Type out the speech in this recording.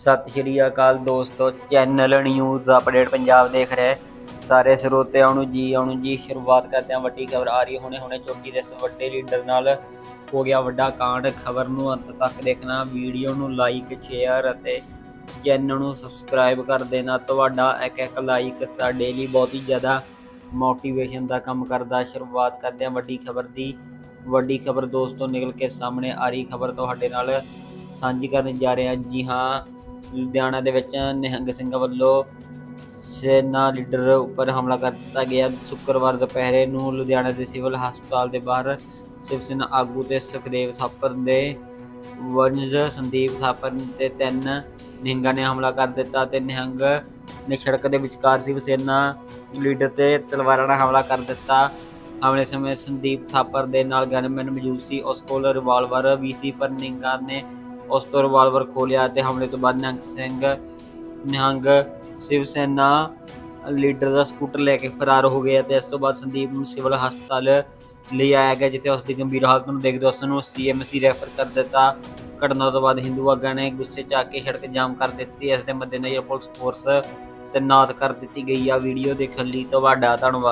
ਸਤਿ ਸ਼੍ਰੀ ਅਕਾਲ ਦੋਸਤੋ channel news update Punjab ਦੇਖ ਰਹੇ। ਸਾਰੇ ਸਰੋਤਿਆਂ ਨੂੰ ਜੀ, ਆਉਣ ਜੀ, ਸ਼ੁਰੂਆਤ ਕਰਦੇ ਹਾਂ ਵੱਡੀ ਖਬਰ। ਆ ਰਹੀ ਹੁਣੇ ਹੁਣੇ ਚੋਟੀ ਦੇ ਵੱਡੇ ਲੀਡਰ ਨਾਲ ਹੋ ਗਿਆ ਵੱਡਾ ਕਾਂਡ। ਖਬਰ ਨੂੰ ਅੰਤ ਤੱਕ ਦੇਖਣਾ, ਵੀਡੀਓ ਨੂੰ ਲਾਈਕ ਸ਼ੇਅਰ ਅਤੇ ਚੈਨਲ ਨੂੰ ਸਬਸਕ੍ਰਾਈਬ ਕਰ ਦੇਣਾ। ਤੁਹਾਡਾ ਇੱਕ ਇੱਕ ਲਾਈਕ ਸਾਡੇ ਲਈ ਬਹੁਤ ਹੀ ਜ਼ਿਆਦਾ ਮੋਟੀਵੇਸ਼ਨ ਦਾ ਕੰਮ ਕਰਦਾ। ਸ਼ੁਰੂਆਤ ਕਰਦੇ ਹਾਂ ਵੱਡੀ ਖਬਰ ਦੀ। ਵੱਡੀ ਖਬਰ ਦੋਸਤੋ, ਨਿਕਲ ਕੇ ਸਾਹਮਣੇ ਆ ਰਹੀ ਖਬਰ ਤੁਹਾਡੇ ਨਾਲ ਸਾਂਝੀ ਕਰਨ ਜਾ ਰਹੇ। ਹਾਂ ਜੀ ਹਾਂ ਲੁਧਿਆਣਾ ਦੇ ਵਿੱਚ ਨਿਹੰਗ ਸਿੰਘਾਂ ਵੱਲੋਂ ਸੈਨਾ ਲੀਡਰ ਉੱਪਰ ਹਮਲਾ ਕਰ ਦਿੱਤਾ ਗਿਆ। ਸ਼ੁੱਕਰਵਾਰ ਦੁਪਹਿਰੇ ਨੂੰ ਲੁਧਿਆਣਾ ਦੇ ਸਿਵਲ ਹਸਪਤਾਲ ਦੇ ਬਾਹਰ ਸ਼ਿਵ ਸੈਨਾ ਆਗੂ ਤੇ ਸੁਖਦੇਵ ਥਾਪਰ ਦੇ ਵੰਜ ਸੰਦੀਪ ਥਾਪਰ ਤੇ ਤਿੰਨ ਨਿਹੰਗਾਂ ਨੇ ਹਮਲਾ ਕਰ ਦਿੱਤਾ ਤੇ ਨਿਹੰਗ ਨੇ ਸੜਕ ਦੇ ਵਿਚਕਾਰ ਸ਼ਿਵ ਸੈਨਾ ਲੀਡਰ ਤੇ ਤਲਵਾਰਾਂ ਨਾਲ ਹਮਲਾ ਕਰ ਦਿੱਤਾ। ਹਮਲੇ ਸਮੇਂ ਸੰਦੀਪ ਥਾਪਰ ਦੇ ਨਾਲ ਗਨਮੈਨ ਮੌਜੂਦ ਸੀ। ਉਸ ਕੋਲ ਰਿਵਾਲਵਰ ਵੀ ਸੀ, ਪਰ ਨਿਹੰਗਾਂ ਨੇ ਉਸ ਤੋਂ ਰਿਵਾਲਵਰ ਖੋਲਿਆ ਅਤੇ ਹਮਲੇ ਤੋਂ ਬਾਅਦ ਨਿਹੰਗ ਸਿੰਘ, ਨਿਹੰਗ ਸ਼ਿਵ ਸੈਨਾ ਲੀਡਰ ਦਾ ਸਕੂਟਰ ਲੈ ਕੇ ਫਰਾਰ ਹੋ ਗਿਆ ਤੇ ਇਸ ਤੋਂ ਬਾਅਦ ਸੰਦੀਪ ਨੂੰ ਸਿਵਲ ਹਸਪਤਾਲ ਲਈ ਆਇਆ ਗਿਆ, ਜਿੱਥੇ ਉਸ ਦੀ ਗੰਭੀਰ ਹਾਲਤ ਨੂੰ ਦੇਖਦੇ ਉਸ ਨੂੰ ਸੀਐਮਸੀ ਰੈਫਰ ਕਰ ਦਿੱਤਾ। ਘਟਨਾ ਤੋਂ ਬਾਅਦ ਹਿੰਦੂ ਆਗਾਂ ਨੇ ਗੁੱਸੇ 'ਚ ਆ ਕੇ ਸੜਕ ਜਾਮ ਕਰ ਦਿੱਤੀ। ਇਸ ਦੇ ਮੱਦੇਨਜ਼ਰ ਪੁਲਿਸ ਫੋਰਸ ਤੈਨਾਤ ਕਰ ਦਿੱਤੀ ਗਈ ਆ। ਵੀਡੀਓ ਦੇਖਣ ਲਈ ਤੁਹਾਡਾ ਧੰਨਵਾਦ।